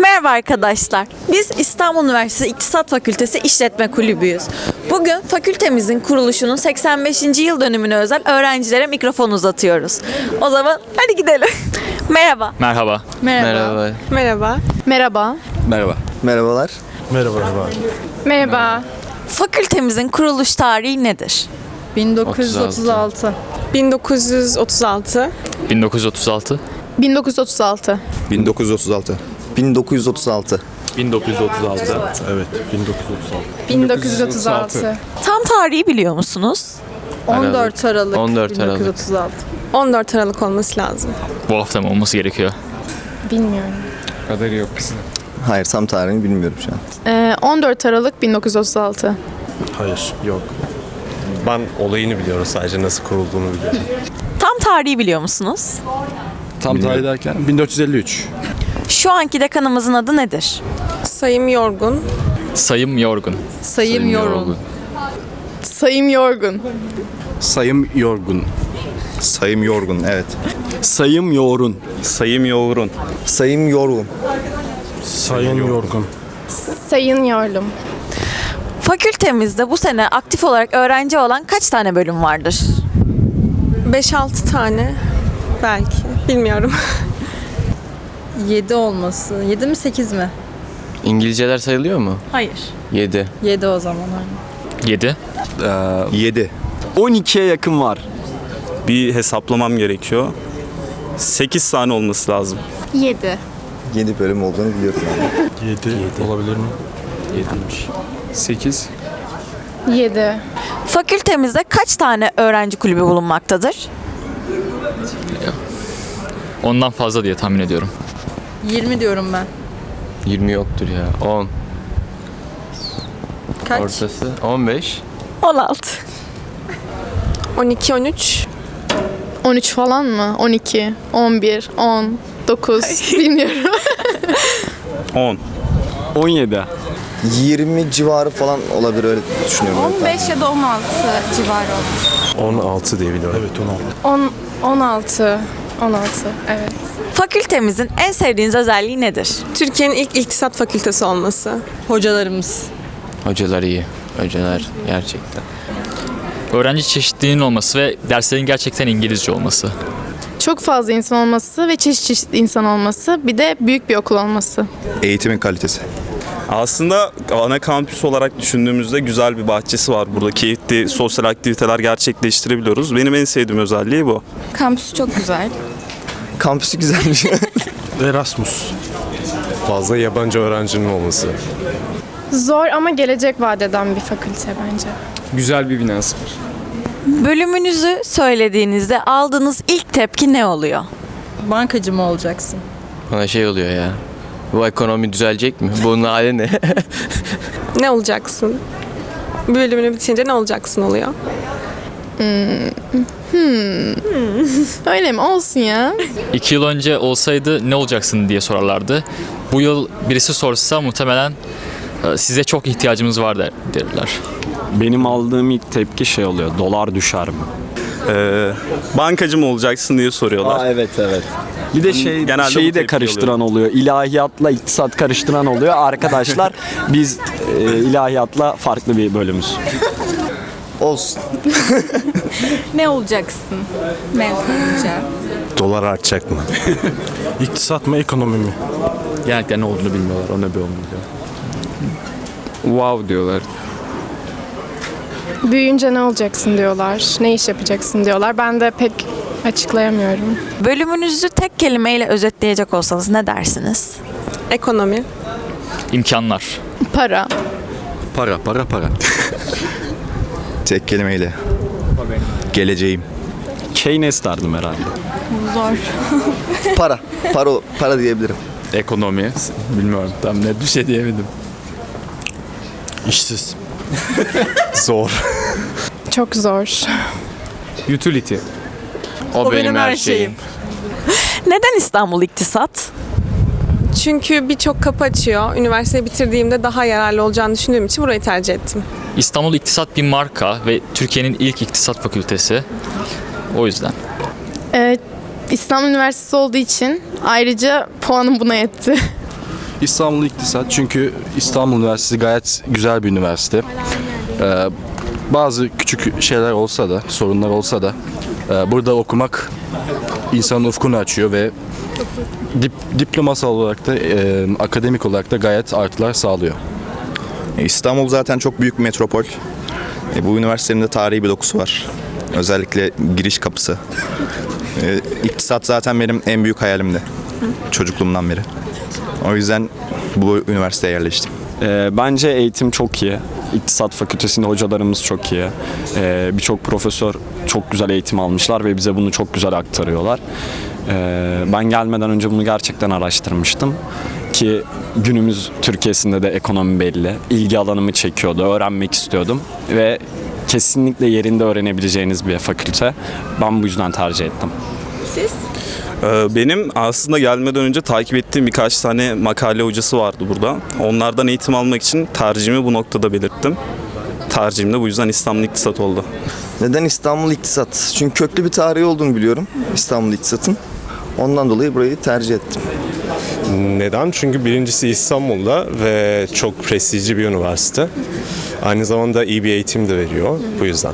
Merhaba arkadaşlar. Biz İstanbul Üniversitesi İktisat Fakültesi İşletme Kulübüyüz. Bugün fakültemizin kuruluşunun 85. yıl dönümüne özel öğrencilere mikrofon uzatıyoruz. O zaman hadi gidelim. Merhaba. Merhaba. Merhaba. Merhaba. Merhaba. Merhaba. Merhabalar. Merhaba. Fakültemizin kuruluş tarihi nedir? 1936. 1936. 1936. 1936. 1936. 1936. 1936. Evet, 1936. 1936. Tam tarihi biliyor musunuz? 14 Aralık. 14 Aralık. 1936. 14 Aralık olması lazım. Bu hafta mı olması gerekiyor? Bilmiyorum. Hayır tam tarihini bilmiyorum şu an. Ee, 14 Aralık 1936. Hayır, yok. Ben olayını biliyorum sadece nasıl kurulduğunu biliyorum. Tam tarihi biliyor musunuz? Tam tarih derken 1453. Şu anki dekanımızın adı nedir? Sayım Yorgun. Sayım Yorgun. Sayım Yorgun. Sayım Yorgun. Sayım Yorgun. Sayım Yorgun evet. Sayım Yoğurun. Sayım Yoğurun. Sayım Yorgun. Sayın Yorgun. Sayın Yorlum. Fakültemizde bu sene aktif olarak öğrenci olan kaç tane bölüm vardır? 5-6 tane belki. Bilmiyorum. 7 olması. 7 mi 8 mi? İngilizceler sayılıyor mu? Hayır. 7. 7 o zaman. aynen. 7. 7. 12'ye yakın var. Bir hesaplamam gerekiyor. 8 tane olması lazım. 7. 7 bölüm olduğunu biliyorum yani. 7, olabilir mi? 8. 7. Fakültemizde kaç tane öğrenci kulübü bulunmaktadır? Ondan fazla diye tahmin ediyorum. 20 diyorum ben. 20 yoktur ya. 10. Kaç? Ortası 15. 16. 12-13. 13 falan mı? 12, 11, 10, 9. Bilmiyorum. 10. 17. 20 civarı falan olabilir öyle düşünüyorum. 15 ya da 16 civarı olmuş. 16 diye biliyorum. Evet, 16. 10, 16. 16. Evet. Fakültemizin en sevdiğiniz özelliği nedir? Türkiye'nin ilk iktisat fakültesi olması. Hocalarımız. Hocalar iyi. Hocalar gerçekten. Öğrenci çeşitliliğinin olması ve derslerin gerçekten İngilizce olması. Çok fazla insan olması ve çeşit çeşit insan olması. Bir de büyük bir okul olması. Eğitimin kalitesi. Aslında ana kampüs olarak düşündüğümüzde güzel bir bahçesi var. Burada keyifli sosyal aktiviteler gerçekleştirebiliyoruz. Benim en sevdiğim özelliği bu. Kampüsü çok güzel. Kampüsü güzelmiş. Erasmus. Fazla yabancı öğrencinin olması. Zor ama gelecek vaat eden bir fakülte bence. Güzel bir binası var. Bölümünüzü söylediğinizde aldığınız ilk tepki ne oluyor? Bankacı mı olacaksın? Bana şey oluyor ya. Bu ekonomi düzelecek mi? Bunun hali ne? Ne olacaksın? Bölümünü bitince ne olacaksın oluyor. Öyle mi? Olsun ya. 2 yıl önce olsaydı ne olacaksın diye sorarlardı. Bu yıl birisi sorsa muhtemelen e, size çok ihtiyacımız var der, derler. Benim aldığım ilk tepki şey oluyor. Dolar düşer mi? Ee, bankacı mı olacaksın diye soruyorlar. evet evet. Bir de şey Genelde şeyi de tepki karıştıran oluyor. İlahiyatla iktisat karıştıran oluyor. Arkadaşlar biz e, ilahiyatla farklı bir bölümüz. Olsun. Ne olacaksın mezun olunca? Dolar artacak mı? İktisat mı ekonomi mi? Genellikle ne olduğunu bilmiyorlar. O ne bir biliyor. wow diyorlar. Büyüyünce ne olacaksın diyorlar. Ne iş yapacaksın diyorlar. Ben de pek açıklayamıyorum. Bölümünüzü tek kelimeyle özetleyecek olsanız ne dersiniz? Ekonomi. İmkanlar. Para. Para, para, para. Tek kelimeyle. Geleceğim. Keynes derdim herhalde. Para. Para, para diyebilirim. Ekonomi. Bilmiyorum. Tam net bir şey diyemedim. İşsiz. Zor. Çok zor. Utility. O, benim, her şeyim. Neden İstanbul İktisat? Çünkü birçok kapı açıyor. Üniversiteyi bitirdiğimde daha yararlı olacağını düşündüğüm için burayı tercih ettim. İstanbul İktisat bir marka ve Türkiye'nin ilk iktisat fakültesi. O yüzden. Ee, İstanbul Üniversitesi olduğu için ayrıca puanım buna yetti. İstanbul İktisat çünkü İstanbul Üniversitesi gayet güzel bir üniversite. Ee, bazı küçük şeyler olsa da, sorunlar olsa da e, burada okumak insanın ufkunu açıyor ve dip, diplomasal olarak da e, akademik olarak da gayet artılar sağlıyor. E, İstanbul zaten çok büyük bir metropol. E, bu üniversitenin de tarihi bir dokusu var. Özellikle giriş kapısı. E, iktisat zaten benim en büyük hayalimdi. Çocukluğumdan beri. O yüzden bu üniversiteye yerleştim. Ee, bence eğitim çok iyi. İktisat fakültesinde hocalarımız çok iyi. Ee, Birçok profesör çok güzel eğitim almışlar ve bize bunu çok güzel aktarıyorlar. Ee, ben gelmeden önce bunu gerçekten araştırmıştım. Ki günümüz Türkiye'sinde de ekonomi belli. İlgi alanımı çekiyordu, öğrenmek istiyordum. Ve kesinlikle yerinde öğrenebileceğiniz bir fakülte. Ben bu yüzden tercih ettim. Ee, Benim aslında gelmeden önce takip ettiğim birkaç tane makale hocası vardı burada. Onlardan eğitim almak için tercihimi bu noktada belirttim. Tercihim de bu yüzden İstanbul İktisat oldu. Neden İstanbul İktisat? Çünkü köklü bir tarihi olduğunu biliyorum İstanbul İktisat'ın. Ondan dolayı burayı tercih ettim. Neden? Çünkü birincisi İstanbul'da ve çok prestijli bir üniversite. Aynı zamanda iyi bir eğitim de veriyor bu yüzden.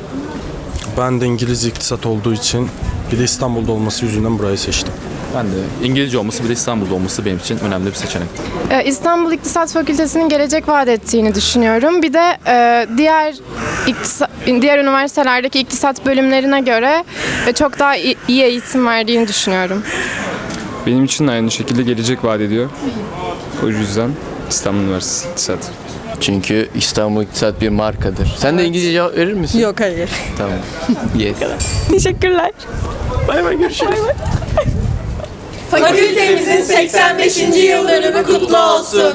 Ben de İngiliz iktisat olduğu için bir de İstanbul'da olması yüzünden burayı seçtim. Ben de İngilizce olması bir de İstanbul'da olması benim için önemli bir seçenek. Ee, İstanbul İktisat Fakültesi'nin gelecek vaat ettiğini düşünüyorum. Bir de e, diğer iktisa- diğer üniversitelerdeki iktisat bölümlerine göre çok daha iyi eğitim verdiğini düşünüyorum. Benim için de aynı şekilde gelecek vaat ediyor. O yüzden İstanbul Üniversitesi İktisat. Çünkü İstanbul İktisat bir markadır. Sen de İngilizce cevap verir misin? Yok hayır. Tamam. Yes. Teşekkürler. Fakültemizin 85. yıl dönümü kutlu olsun.